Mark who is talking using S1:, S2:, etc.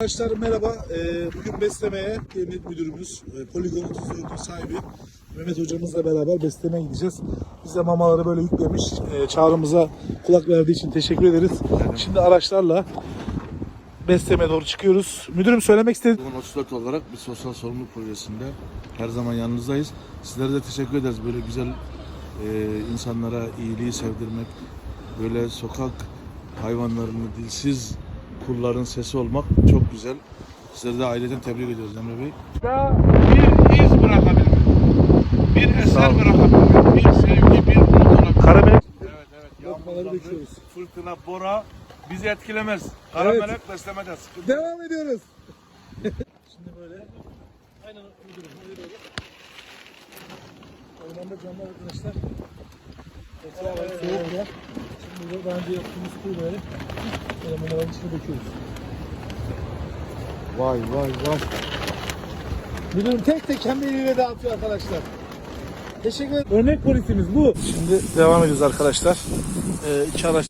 S1: Arkadaşlar merhaba. Ee, bugün beslemeye emniyet müdürümüz, e, poligon 34'ün sahibi Mehmet hocamızla beraber beslemeye gideceğiz. Bize mamaları böyle yüklemiş. Ee, çağrımıza kulak verdiği için teşekkür ederiz. Şimdi araçlarla beslemeye doğru çıkıyoruz. Müdürüm söylemek
S2: Bugün 34 olarak bir sosyal sorumluluk projesinde her zaman yanınızdayız. Sizlere de teşekkür ederiz. Böyle güzel e, insanlara iyiliği sevdirmek, böyle sokak hayvanlarını dilsiz kulların sesi olmak çok güzel. Sizleri de aileden tebrik ediyoruz Emre Bey.
S3: bir iz bırakabilmek. Bir eser bırakabilmek. Bir sevgi, bir umut olabilmek.
S1: Karamelek
S3: Evet evet.
S1: Lokmaları bekliyoruz.
S3: Fırtına, bora bizi etkilemez. Kara
S1: Evet.
S3: beslemeden sıkıntı.
S1: devam ediyoruz. Şimdi böyle aynen öyle böyle. Ormanda canlı arkadaşlar. Etrafa soğuk ya. Şimdi böyle daha önce yaptığımız kuyu böyle. Mamaların içine döküyoruz.
S2: Vay vay vay.
S1: Müdürüm tek tek kendi eliyle dağıtıyor arkadaşlar. Teşekkür ederim. Örnek polisimiz bu. Şimdi devam ediyoruz arkadaşlar. Ee, iki araç